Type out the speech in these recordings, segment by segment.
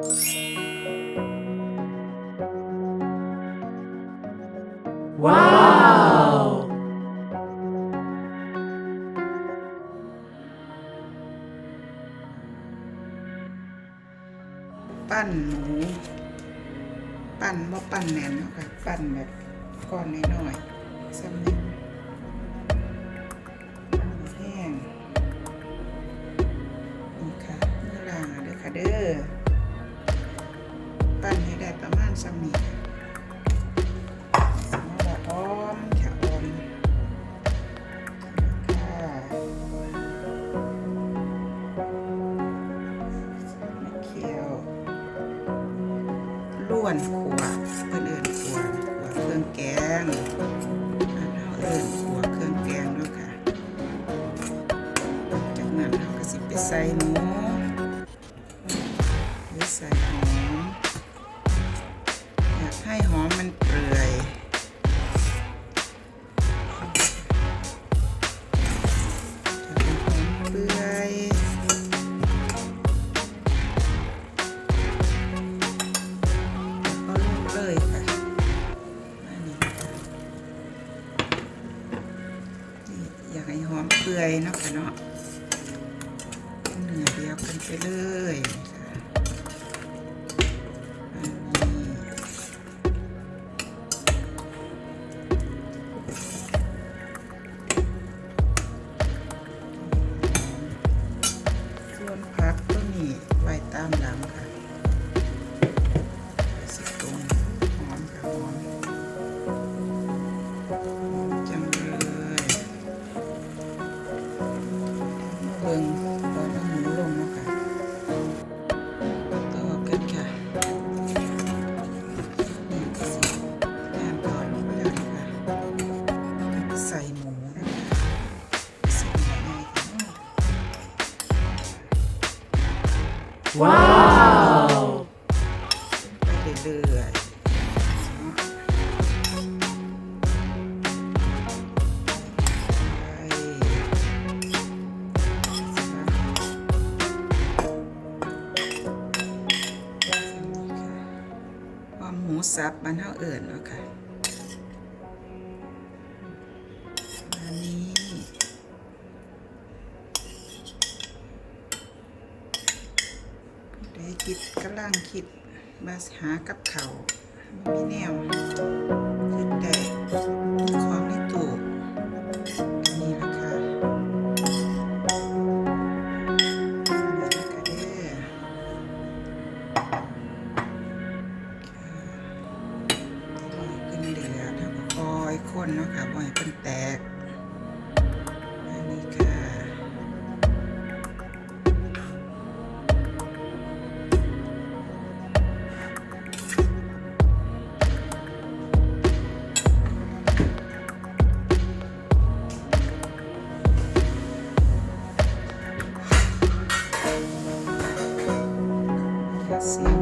ว้าว ปั้นหมูปั้นว่าปั้นแหนมเนาะค่ะ ปั้นแบบก้อนน้อยๆสำเร็จ ซ้ำนี่สมอออมแขออมค่ะเคี่ยวล้วนขัวเพื่อนเอิญขัวขัวเครื่องแกงอันเอิญขัวเครื่องแกงด้วยค่ะ จากนั้นเราก็สิไปใส่ ให้หอมเปื่อยเนาะคะเนาะเนื้อเดียวกันไปเลยส่วนพักก็มีไว้ตามหลังค่ะ ว้าวเรื่อยหมูสับมันเท่าเอิ่นแล้วค่ะ คิดกำลังคิดมาหากับเขามีแนวคิดแตกของในตู้นี่ละค่ะคนเนาะค่ะบ่อยเป็นแตก see.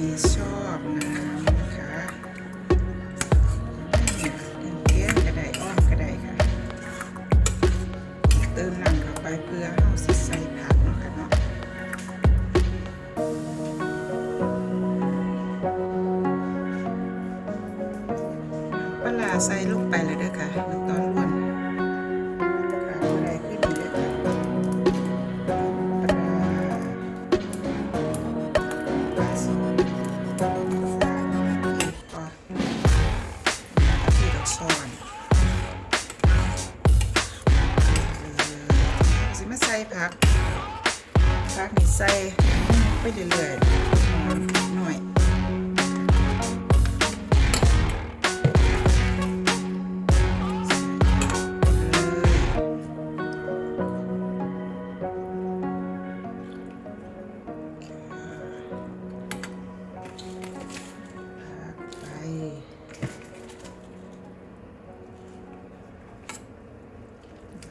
memories.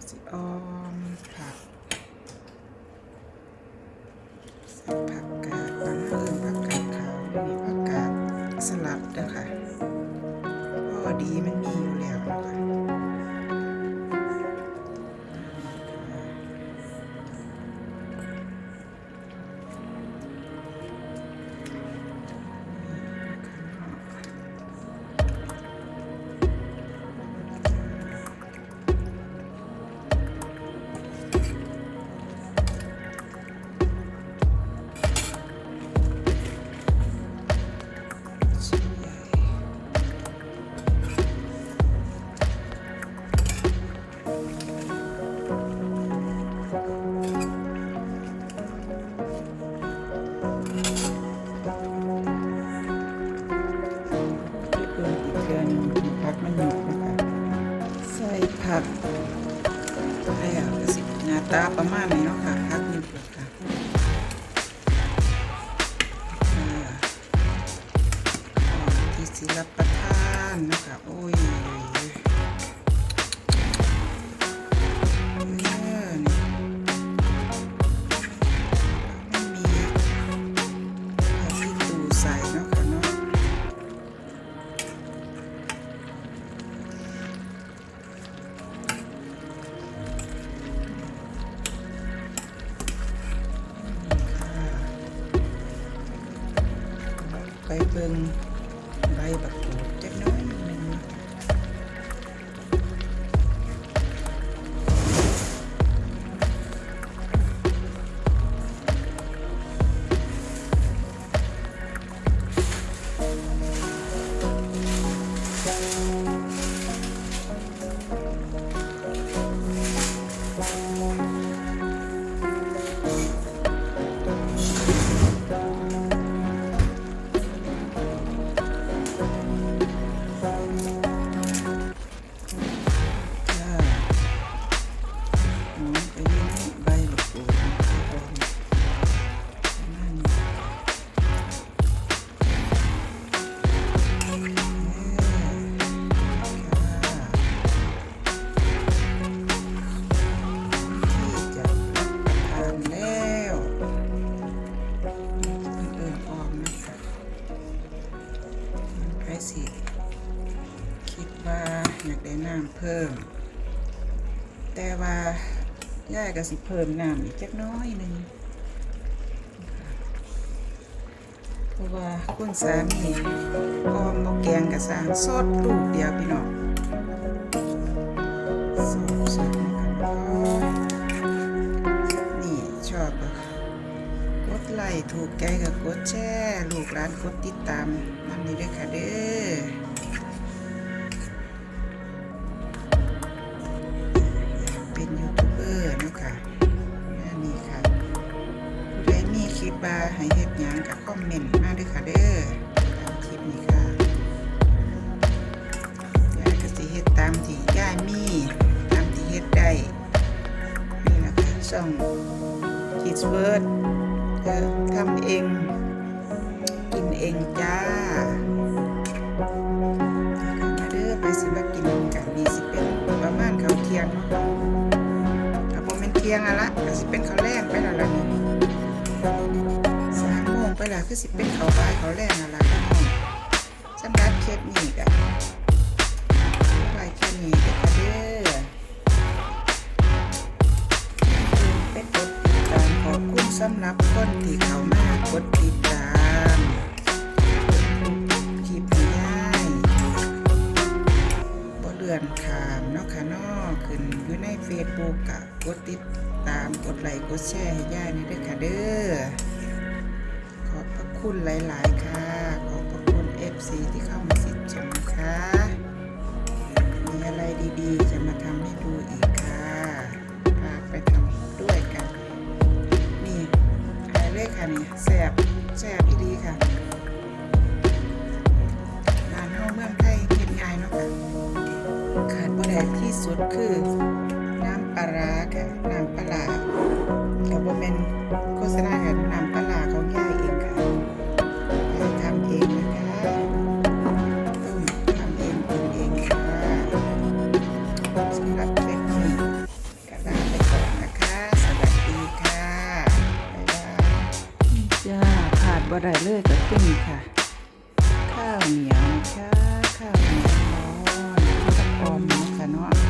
สิ อะไรอะก็สิหน้าตาประมาณนี้เนาะค่ะพักหยกค่ะอ่าขอที่ศิลปะทานนะคะโอ้ย น้ำเพิ่ม แต่ว่าย่ายก็สิเพิ่มน้ำอีกจักหน้อยหนึ่งเพราะว่าคุณสามีออมบกแกงกับสางสดลูกเดียวพี่น้องสดสดนะคะนี่ชอบอะกดไลค์ถูกใจกับกดแชร์ลูกร้านกดติดตามนำนี้ด้วยค่ะเด้อ ให้เฮ็ดหยังก็คอมเมนต์มาด้วยค่ะเด้อตามคลิปนี้ค่ะยายก็สิเฮ็ดตามที่ยายมีตามที่เฮ็ดได้นี่แหละค่ะช่อง Kids Word ก็ทำเอง กินเองจ้ามาเด้อไปสิมากินกันนี่สิเป็นประมาณเขาเที่ยงเนาะถ้าบ่แม่นเที่ยงอะละก็สิเป็นเขาแรงไปแล้วล่ะนี่สา มโมงไปล้วคือสิเป็นเขาวบ่ายข้าแรงอะละพี่น้องสำหรับเคสนี้ก็ไว้แค่นี้เด้อค่ะเด้อเป็นกดติดตามขอบคุณสำหรับคนที่เขามากดติดตามคลิปให้ได้บ่เลื่อนขามเนาะค่ะนาะขึ้นอยู่ใน Facebook กะกดติดตามกดไลค์กดแชร์ให้ย่านี่ด้วยค่ะเด้อ คุณหลาย ๆ ค่ะ ขอบพระคุณ FC ที่เข้ามาสิชมนะคะมีอะไรดีๆ จะมาทำให้ดูอีกค่ะฝาไปทำด้วยกัน นี่แซ่บแซ่บอีดีค่ะร้านเฮาเมืองไทยเฮ็ดง่ายเนาะค่ะขาดบ่ได้ที่สุดคือน้ำปลาร้าค่ะ น้ำปลาร้าก็บ่แม่นโฆษณาค่ะน้ บ่ได้เลยก็ขึ้นค่ะ ข้าวเหนียวค่ะ ข้าวเหนียวร้อนข้าวหอมค่ะเนาะ